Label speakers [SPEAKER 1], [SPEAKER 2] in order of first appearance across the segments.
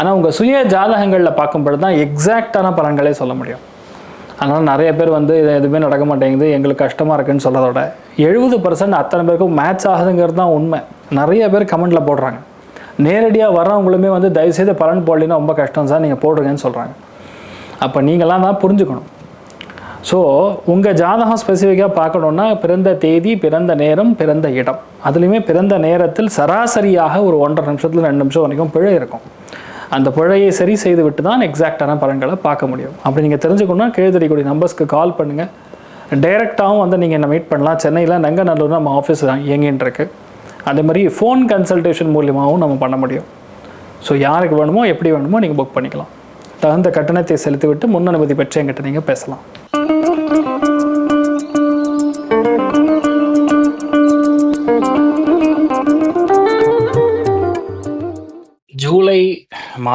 [SPEAKER 1] ஆனால் உங்கள் சுய ஜாதகங்களில் பார்க்கும்பொழுது தான் எக்ஸாக்டான பலன்களே சொல்ல முடியும். அதனால் நிறைய பேர் வந்து இது எதுவுமே நடக்க மாட்டேங்குது எங்களுக்கு கஷ்டமாக இருக்குன்னு சொல்கிறதோட எழுபது பர்சன்ட் அத்தனை பேருக்கும் மேட்ச் ஆகுதுங்கிறது தான் உண்மை. நிறைய பேர் கமெண்டில் போடுறாங்க. நேரடியாக வர்றவங்களுமே வந்து தயவுசெய்து பலன் போடலைன்னா ரொம்ப கஷ்டம் சார் நீங்கள் போடுறீங்கன்னு சொல்கிறாங்க அப்போ நீங்களாம் தான் புரிஞ்சுக்கணும். ஸோ உங்கள் ஜாதகம் ஸ்பெசிஃபிக்காக பார்க்கணுன்னா பிறந்த தேதி பிறந்த நேரம் பிறந்த இடம். அதுலேயுமே பிறந்த நேரத்தில் சராசரியாக ஒரு ஒன்றரை நிமிஷத்தில் ரெண்டு நிமிஷம் வரைக்கும் பிழை இருக்கும். அந்த பிழையை சரி செய்து விட்டு தான் எக்ஸாக்டான பலன்களை பார்க்க முடியும். அப்படி நீங்கள் தெரிஞ்சுக்கணுன்னா கீழ்தறிக்கூடிய நம்பர்ஸ்க்கு கால் பண்ணுங்கள் டைரெக்டாகவும் வந்து நீங்கள் என்ன மீட் பண்ணலாம். சென்னையில் நங்கநல்லூர் நம்ம ஆஃபீஸ் தான் இயங்கின்னு இருக்கு அதே மாதிரி ஃபோன் கன்சல்டேஷன் மூலியமாகவும் நம்ம பண்ண முடியும். ஸோ யாருக்கு வேணுமோ எப்படி வேணுமோ நீங்கள் புக் பண்ணிக்கலாம். தகுந்த கட்டணத்தை செலுத்திவிட்டு முன் அனுமதி பெற்று எங்கிட்ட நீங்கள் பேசலாம்.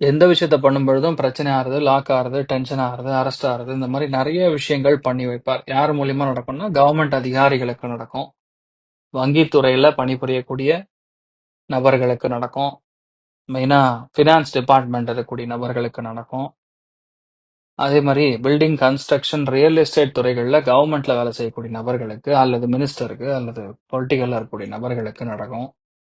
[SPEAKER 1] எந்த விஷயத்த பண்ணும்பொழுதும் பிரச்சனை ஆறுது லாக் ஆறுது டென்ஷன் ஆறுது அரெஸ்ட் ஆறுது இந்த மாதிரி நிறைய விஷயங்கள் பண்ணி வைப்பார். யார் மூலியமா நடக்கும்னா கவர்மெண்ட் அதிகாரிகளுக்கு நடக்கும். வங்கித்துறையில பணிபுரியக்கூடிய நபர்களுக்கு நடக்கும். மெயினா ஃபினான்ஸ் டிபார்ட்மெண்ட் இருக்கக்கூடிய நபர்களுக்கு நடக்கும். அதே மாதிரி பில்டிங் கன்ஸ்ட்ரக்ஷன் ரியல் எஸ்டேட் துறைகளில் கவர்மெண்ட்ல வேலை செய்யக்கூடிய நபர்களுக்கு அல்லது மினிஸ்டருக்கு அல்லது பொலிட்டிக்கலாக இருக்கக்கூடிய நபர்களுக்கு நடக்கும்.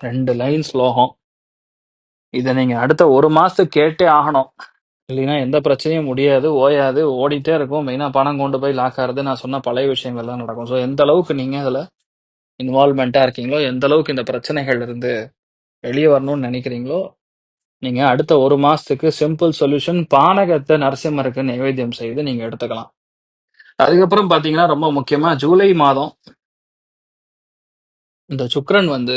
[SPEAKER 1] ரெண்டு லைன் ஸ்லோகம். இதை நீங்க அடுத்த ஒரு மாசத்துக்கு கேட்டே ஆகணும். இல்லைன்னா எந்த பிரச்சனையும் முடியாது ஓயாது ஓடிட்டே இருக்கும். மெயினா பணம் கொண்டு போய் லாக் ஆகிறது நான் சொன்ன பழைய விஷயங்கள் தான் நடக்கும். ஸோ எந்த அளவுக்கு நீங்க அதுல இன்வால்மெண்டா இருக்கீங்களோ எந்த அளவுக்கு இந்த பிரச்சனைகள் இருந்து வெளியே வரணும்னு நினைக்கிறீங்களோ நீங்க அடுத்த ஒரு மாசத்துக்கு சிம்பிள் சொல்யூஷன் பானகத்தை நரசிம்மருக்கு நைவேத்தியம் செய்து நீங்க எடுத்துக்கலாம். அதுக்கப்புறம் பாத்தீங்கன்னா ரொம்ப முக்கியமா ஜூலை மாதம் இந்த சுக்கிரன் வந்து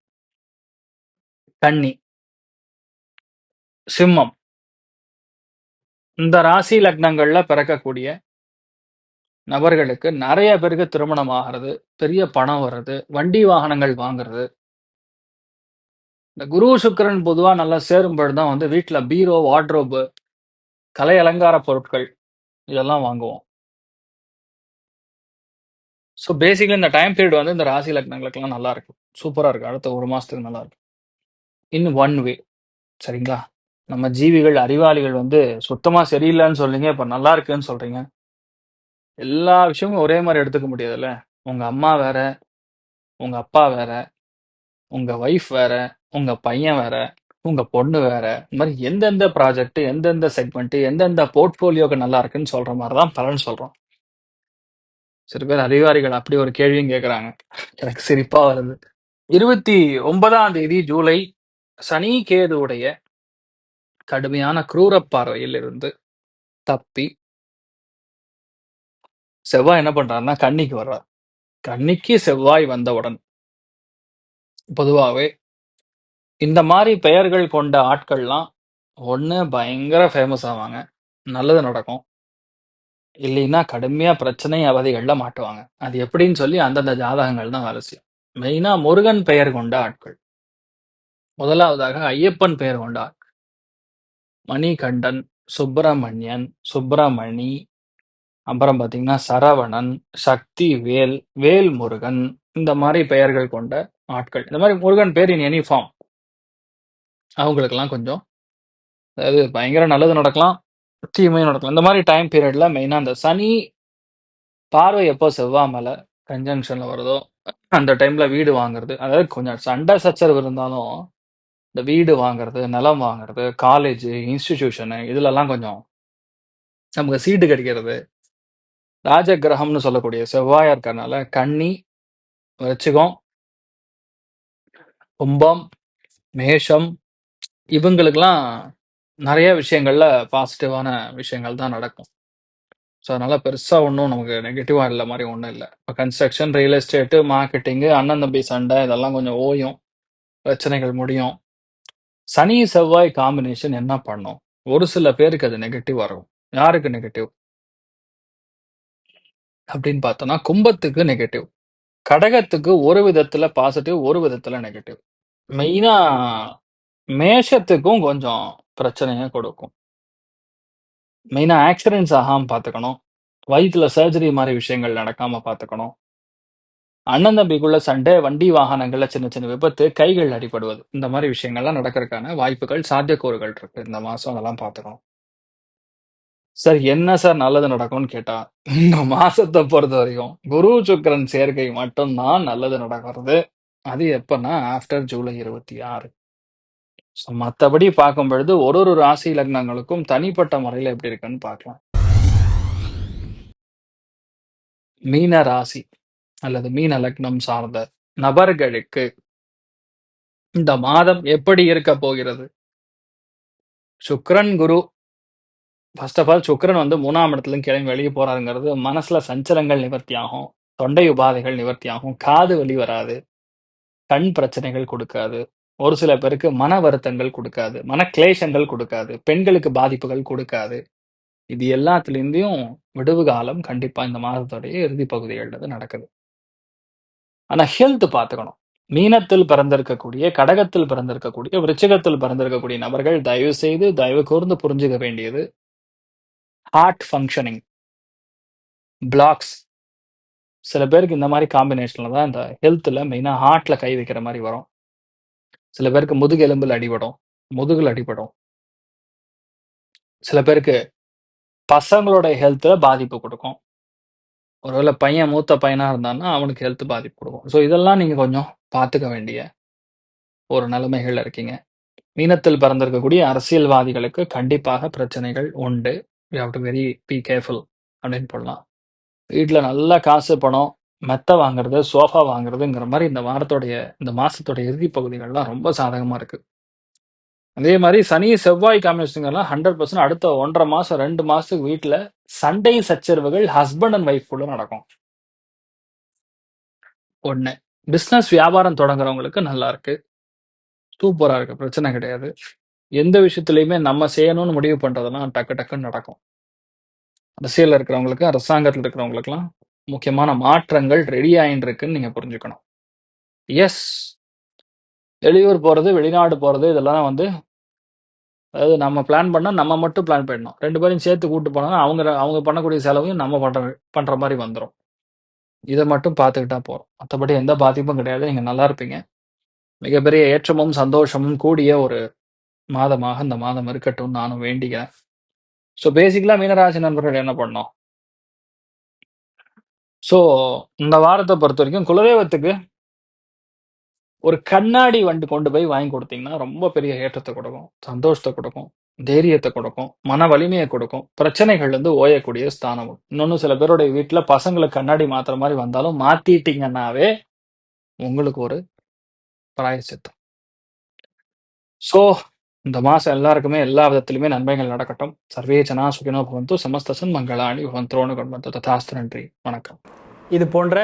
[SPEAKER 1] கன்னி. சிம்மம். இந்த ராசி லக்னங்கள்ல பிறக்கக்கூடிய நபர்களுக்கு நிறைய பேருக்கு திருமணம் ஆகிறது பெரிய பணம் வர்றது வண்டி வாகனங்கள் வாங்குறது. இந்த குரு சுக்கிரன் பொதுவாக நல்லா சேரும் தான் வந்து வீட்டில் பீரோ வார்ட்ரோபு கலை அலங்கார பொருட்கள் இதெல்லாம் வாங்குவோம். ஸோ பேசிக்கலி இந்த டைம் பீரியட் வந்து இந்த ராசி லக்னங்களுக்கெல்லாம் நல்லா இருக்கும். சூப்பராக இருக்கும். அடுத்த ஒரு மாதத்துக்கு நல்லா இருக்கும். இன் ஒன் வே சரிங்களா? நம்ம ஜீவிகள் அறிவாளிகள் வந்து சுத்தமாக சரியில்லைன்னு சொல்றீங்க இப்போ நல்லா இருக்குன்னு சொல்றீங்க. எல்லா விஷயமும் ஒரே மாதிரி எடுத்துக்க முடியாதுல்ல? உங்கள் அம்மா வேற உங்கள் அப்பா வேற உங்கள் ஒய்ஃப் வேற உங்கள் பையன் வேற உங்கள் பொண்ணு வேற இந்த மாதிரி எந்தெந்த ப்ராஜெக்ட் எந்தெந்த செக்மெண்ட் எந்தெந்த போர்ட்ஃபோலியோக்கு நல்லா இருக்குன்னு சொல்ற மாதிரி தான் பலன் சொல்கிறோம் சில பேர் அதிகாரிகள் அப்படி ஒரு கேள்வியும் கேட்குறாங்க எனக்கு சிரிப்பாக வருது. இருபத்தி ஒன்பதாம் தேதி ஜூலை சனி கேதுவுடைய கடுமையான குரூர பார்வையில் இருந்து தப்பி செவ்வாய் என்ன பண்றாருன்னா கன்னிக்கு வர்றார். கன்னிக்கு செவ்வாய் வந்தவுடன் பொதுவாகவே இந்த மாதிரி பெயர்கள் கொண்ட ஆட்கள்லாம் ஒண்ணு பயங்கர ஃபேமஸ் ஆவாங்க. நல்லது நடக்கும். இல்லைன்னா கடுமையா பிரச்சனை அவதிகள்ல மாட்டுவாங்க. அது எப்படின்னு சொல்லி அந்தந்த ஜாதகங்கள் தான் வேலை செய்யும் மெயினா முருகன் பெயர் கொண்ட ஆட்கள். முதலாவதாக ஐயப்பன் பெயர் கொண்டார். மணிகண்டன் சுப்பிரமணியன் சுப்பிரமணி அப்புறம் பார்த்தீங்கன்னா சரவணன் சக்தி வேல் வேல் முருகன் இந்த மாதிரி பெயர்கள் கொண்ட ஆட்கள். இந்த மாதிரி முருகன் பேர் இன் எனி ஃபார்ம் அவங்களுக்கெல்லாம் கொஞ்சம் அதாவது பயங்கர நல்லது நடக்கலாம் தீமையும் நடக்கலாம். இந்த மாதிரி டைம் பீரியட்ல மெயினாக அந்த சனி பார்வை எப்போ செவ்வாய் மேல வருதோ அந்த டைம்ல வீடு வாங்குறது. அதாவது கொஞ்சம் சண்டை சச்சரவு இருந்தாலும் இந்த வீடு வாங்குறது நிலம் வாங்குறது காலேஜ் இன்ஸ்டிடியூஷனு இதுலலாம் கொஞ்சம் நமக்கு சீட்டு கிடைக்கிறது. ராஜ கிரகம்னு சொல்லக்கூடிய செவ்வாயா இருக்கிறதுனால கன்னி வச்சுக்கோம் கும்பம் மேஷம் இவங்களுக்கெல்லாம் நிறைய விஷயங்கள்ல பாசிட்டிவான விஷயங்கள் தான் நடக்கும். ஸோ அதனால பெருசா ஒன்றும் நமக்கு நெகட்டிவா இல்லை மாதிரி ஒன்றும் இல்லை. இப்போ கன்ஸ்ட்ரக்ஷன் ரியல் எஸ்டேட்டு மார்க்கெட்டிங்கு அண்ணன் தம்பி சண்டை இதெல்லாம் கொஞ்சம் ஓயும். பிரச்சனைகள் முடியும். சனி செவ்வாய் காம்பினேஷன் என்ன பண்ணும்? ஒரு சில பேருக்கு அது நெகட்டிவ் வரும் யாருக்கு நெகட்டிவ் அப்படின்னு பார்த்தோம்னா கும்பத்துக்கு நெகட்டிவ் கடகத்துக்கு ஒரு விதத்துல பாசிட்டிவ் ஒரு விதத்துல நெகட்டிவ் மெயினா மேஷத்துக்கும் கொஞ்சம் பிரச்சனையை கொடுக்கும். மெயினா ஆக்சிடென்ட்ஸ் ஆகாம பார்த்துக்கணும். வயிற்றுல சர்ஜரி மாதிரி விஷயங்கள் நடக்காம பார்த்துக்கணும். அண்ணன் தம்பிக்குள்ள சண்டை வண்டி வாகனங்கள்ல சின்ன சின்ன விபத்து கைகள் அடிபடுவது. இந்த மாதிரி விஷயங்கள்லாம் நடக்கிறதுக்கான வாய்ப்புகள் சாத்தியக்கூறுகள் இருக்கு. இந்த மாசம் அதெல்லாம் பார்த்துக்கணும் சார் என்ன சார் நல்லது நடக்கும்னு கேட்டா இந்த மாசத்தை பொறுத்த வரைக்கும் குரு சுக்கிரன் சேர்க்கை மட்டும்தான் நல்லது நடக்கிறது. அது எப்பன்னா ஆஃப்டர் ஜூலை இருபத்தி ஆறு. ஸோ மற்றபடி பார்க்கும் பொழுது ஒரு ஒரு ராசி லக்னங்களுக்கும் தனிப்பட்ட முறையில் எப்படி இருக்குன்னு பார்க்கலாம். மீன ராசி. அல்லது மீன லக்னம் சார்ந்த நபர்களுக்கு இந்த மாதம் எப்படி இருக்க போகிறது? சுக்கிரன் குரு ஃபர்ஸ்ட் ஆஃப் ஆல் சுக்ரன் வந்து மூணாம் இடத்துல கிளம்பி வெளியே போறாருங்கிறது மனசுல சஞ்சலங்கள் நிவர்த்தி ஆகும் தொண்டை உபாதைகள் நிவர்த்தி ஆகும் காது வலி வராது கண் பிரச்சனைகள் கொடுக்காது ஒரு சில பேருக்கு மன வருத்தங்கள் கொடுக்காது மன கிளேஷங்கள் கொடுக்காது பெண்களுக்கு பாதிப்புகள் கொடுக்காது. இது எல்லாத்துலேருந்தையும் விடுவு காலம் கண்டிப்பா இந்த மாதத்துடைய இறுதி பகுதிகளில் நடக்குது. ஆனா ஹெல்த் பார்த்துக்கணும். மீனத்தில் பிறந்திருக்கக்கூடிய கடகத்தில் பிறந்திருக்கக்கூடிய விருச்சகத்தில் பிறந்திருக்கக்கூடிய நபர்கள் தயவு செய்து தயவு கூர்ந்து புரிஞ்சுக்க வேண்டியது ஹார்ட் ஃபங்க்ஷனிங் பிளாக்ஸ் சில பேருக்கு இந்த மாதிரி காம்பினேஷனில் தான் இந்த ஹெல்த்தில் மெயினாக ஹார்ட்டில் கை வைக்கிற மாதிரி வரும். சில பேருக்கு முதுகெலும்பில் அடிபடும். முதுகில் அடிபடும். சில பேருக்கு பசங்களோட ஹெல்த்தில் பாதிப்பு கொடுக்கும். ஒருவேளை பையன் மூத்த பையனாக இருந்தான்னா அவனுக்கு ஹெல்த் பாதிப்பு ஸோ இதெல்லாம் நீங்கள் கொஞ்சம் பார்த்துக்க வேண்டிய ஒரு நிலைமைகள் இருக்கீங்க. மீனத்தில் பிறந்திருக்கக்கூடிய அரசியல்வாதிகளுக்கு கண்டிப்பாக பிரச்சனைகள் உண்டு. You have to very be careful அப்படின்னு போடலாம். வீட்டில் நல்ல காசு பணம் மெத்த வாங்குறது சோஃபா வாங்குறதுங்கிற மாதிரி இந்த வாரத்தோடைய இந்த மாசத்தோட இறுதி பகுதிகள்லாம் ரொம்ப சாதகமா இருக்கு. அதே மாதிரி சனி செவ்வாய் காம்பினேஷன்லாம் ஹண்ட்ரட் பர்சன்ட் அடுத்த ஒன்றரை மாசம் ரெண்டு மாசத்துக்கு வீட்டில் சண்டை சச்சரவுகள் ஹஸ்பண்ட் அண்ட் ஒய்ஃப் கூட நடக்கும். ஒன்று பிஸ்னஸ் வியாபாரம் தொடங்குறவங்களுக்கு நல்லா இருக்கு. சூப்பரா இருக்கு பிரச்சனை கிடையாது. எந்த விஷயத்துலையுமே நம்ம செய்யணும்னு முடிவு பண்றதெல்லாம் டக்கு டக்குன்னு நடக்கும். அரசியல்ல இருக்கிறவங்களுக்கு அரசாங்கத்தில் இருக்கிறவங்களுக்குலாம் முக்கியமான மாற்றங்கள் ரெடி ஆயின்னு இருக்குன்னு நீங்க புரிஞ்சுக்கணும். எஸ் வெளியூர் போறது வெளிநாடு போறது இதெல்லாம் வந்து அதாவது நம்ம பிளான் பண்ணா நம்ம மட்டும் பிளான் பண்ணணும். ரெண்டு பேரும் சேர்த்து கூட்டு போனாங்க அவங்க அவங்க பண்ணக்கூடிய செலவையும் நம்ம பண்ற பண்ற மாதிரி வந்துடும் இதை மட்டும் பார்த்துக்கிட்டா போகிறோம் மற்றபடி எந்த பாதிப்பும் கிடையாது. நீங்க நல்லா இருப்பீங்க. மிகப்பெரிய ஏற்றமும் சந்தோஷமும் கூடிய ஒரு மாதமாக இந்த மாதம் இருக்கட்டும். நானும் வேண்டிக்கிறேன். ஸோ பேசிக்கலா மீனராசி நண்பர்கள் என்ன பண்ணோம் ஸோ இந்த வாரத்தை பொறுத்த வரைக்கும் குலதெய்வத்துக்கு ஒரு கண்ணாடி வண்டி கொண்டு போய் வாங்கி கொடுத்தீங்கன்னா ரொம்ப பெரிய ஏற்றத்தை கொடுக்கும் சந்தோஷத்தை கொடுக்கும் தைரியத்தை கொடுக்கும் மன வலிமையை கொடுக்கும். பிரச்சனைகள் வந்து ஓயக்கூடிய ஸ்தானம் இன்னொன்னு சில பேருடைய வீட்டில் பசங்களை கண்ணாடி மாத்துற மாதிரி வந்தாலும் மாத்திட்டீங்கன்னாவே உங்களுக்கு ஒரு பிராயசித்தம் ஸோ இந்த மாசம் எல்லாருக்குமே எல்லா விதத்திலுமே நன்மைகள் நடக்கட்டும். சர்வே ஜனா சுகினோ பவந்து சமஸ்தசன் மங்களாணி பவந்தோனு கொண்டு ததாஸ்து நன்றி. வணக்கம். இது போன்ற